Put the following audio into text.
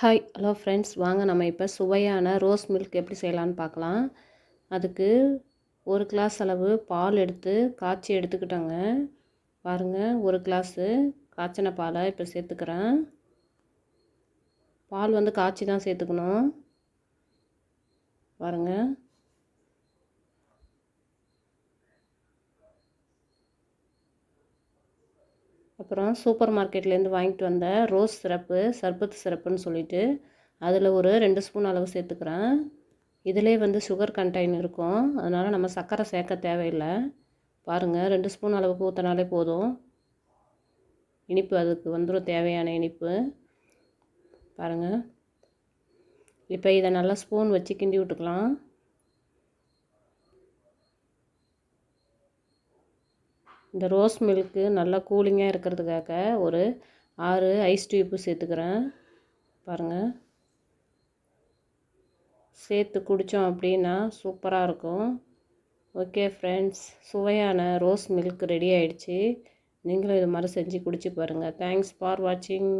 Hi hello friends வாங்க நம்ம இப்போ சுவையான ரோஸ் மில்க் எப்படி செய்யலான்னு பார்க்கலாம். அதுக்கு ஒரு கிளாஸ் அளவு பால் எடுத்து காய்ச்சி எடுத்துக்கிட்டோங்க. பாருங்கள் ஒரு கிளாஸு காய்ச்சின பாலை இப்போ சேர்த்துக்கிறேன். பால் வந்து காய்ச்சி தான் சேர்த்துக்கணும். பாருங்கள் அப்புறம் சூப்பர் மார்க்கெட்லேருந்து வாங்கிட்டு வந்த ரோஸ் சிரப்பு சர்பத் சிரப்புன்னு சொல்லிட்டு அதில் ஒரு ரெண்டு ஸ்பூன் அளவு சேர்த்துக்கிறேன். இதிலே வந்து சுகர் கண்டெயின் இருக்கும். அதனால் நம்ம சர்க்கரை சேர்க்க தேவையில்லை. பாருங்கள் ரெண்டு ஸ்பூன் அளவுக்கு ஊற்றினாலே போதும். இனிப்பு அதுக்கு வந்துடும் தேவையான இனிப்பு. பாருங்கள் இப்போ இதை நல்லா ஸ்பூன் வச்சு கிண்டி விட்டுக்கலாம். இந்த ரோஸ் மில்க்கு நல்லா கூலிங்காக இருக்கிறதுக்காக ஒரு ஆறு ஐஸ் டியூப்பு சேர்த்துக்கிறேன். பாருங்கள் சேர்த்து குடித்தோம் அப்படின்னா சூப்பராக இருக்கும். ஓகே ஃப்ரெண்ட்ஸ் சுவையான ரோஸ் மில்க் ரெடி ஆயிடுச்சு. நீங்களும் இது மாதிரி செஞ்சு குடிச்சு பாருங்கள் தேங்க்ஸ் ஃபார் வாட்சிங்.